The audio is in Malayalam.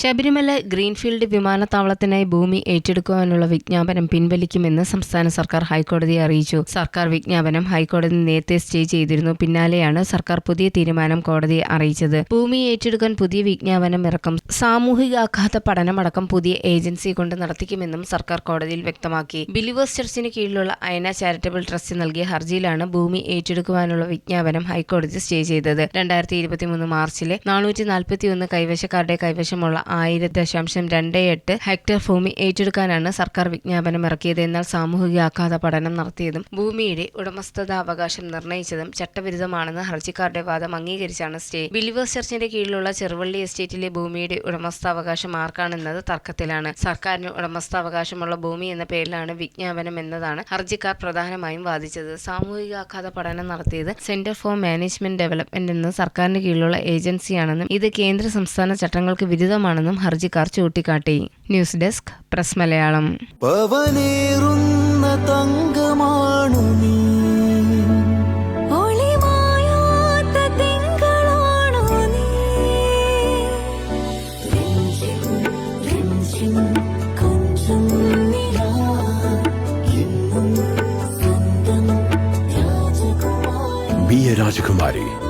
ശബരിമല ഗ്രീൻഫീൽഡ് വിമാനത്താവളത്തിനായി ഭൂമി ഏറ്റെടുക്കുവാനുള്ള വിജ്ഞാപനം പിൻവലിക്കുമെന്ന് സംസ്ഥാന സർക്കാർ ഹൈക്കോടതിയെ അറിയിച്ചു. സർക്കാർ വിജ്ഞാപനം ഹൈക്കോടതി നേരത്തെ സ്റ്റേ ചെയ്തിരുന്നു. പിന്നാലെയാണ് സർക്കാർ പുതിയ തീരുമാനം കോടതിയെ അറിയിച്ചത്. ഭൂമി ഏറ്റെടുക്കാൻ പുതിയ വിജ്ഞാപനം ഇറക്കും സാമൂഹികാഘാത പഠനമടക്കം പുതിയ ഏജൻസി കൊണ്ട് നടത്തിക്കുമെന്നും സർക്കാർ കോടതിയിൽ വ്യക്തമാക്കി. ബിലിവേഴ്സ് ചർച്ചിന് കീഴിലുള്ള അയന ചാരിറ്റബിൾ ട്രസ്റ്റ് നൽകിയ ഹർജിയിലാണ് ഭൂമി ഏറ്റെടുക്കുവാനുള്ള വിജ്ഞാപനം ഹൈക്കോടതി സ്റ്റേ ചെയ്തത്. രണ്ടായിരത്തി ഇരുപത്തിമൂന്ന് മാർച്ചിലെ നാനൂറ്റി നാൽപ്പത്തിയൊന്ന് കൈവശക്കാരുടെ കൈവശമുള്ള ആയിരത്തി ദശാംശം രണ്ട് എട്ട് ഹെക്ടർ ഭൂമി ഏറ്റെടുക്കാനാണ് സർക്കാർ വിജ്ഞാപനം ഇറക്കിയത്. എന്നാൽ സാമൂഹിക ആഘാത പഠനം നടത്തിയതും ഭൂമിയുടെ ഉടമസ്ഥതാവകാശം നിർണയിച്ചതും ചട്ടവിരുദ്ധമാണെന്ന് ഹർജിക്കാരുടെ വാദം അംഗീകരിച്ചാണ് സ്റ്റേ. ബിലിവേഴ്സ് ചർച്ചിന്റെ കീഴിലുള്ള ചെറുവള്ളി എസ്റ്റേറ്റിലെ ഭൂമിയുടെ ഉടമസ്ഥാവകാശം ആർക്കാണെന്നത് തർക്കത്തിലാണ്. സർക്കാരിന് ഉടമസ്ഥാവകാശമുള്ള ഭൂമി എന്ന പേരിലാണ് വിജ്ഞാപനം എന്നതാണ് ഹർജിക്കാർ പ്രധാനമായും വാദിച്ചത്. സാമൂഹിക ആഘാത പഠനം നടത്തിയത് സെന്റർ ഫോർ മാനേജ്മെന്റ് ഡെവലപ്മെന്റ് എന്ന സർക്കാരിന് കീഴിലുള്ള ഏജൻസിയാണെന്നും ഇത് കേന്ദ്ര സംസ്ഥാന ചട്ടങ്ങൾക്ക് വിരുദ്ധമാണെന്നും ഹർജിക്കാർ ചൂണ്ടിക്കാട്ടി. News desk press Malayalam. തങ്കമാണു നീ. രാജകുമാരി.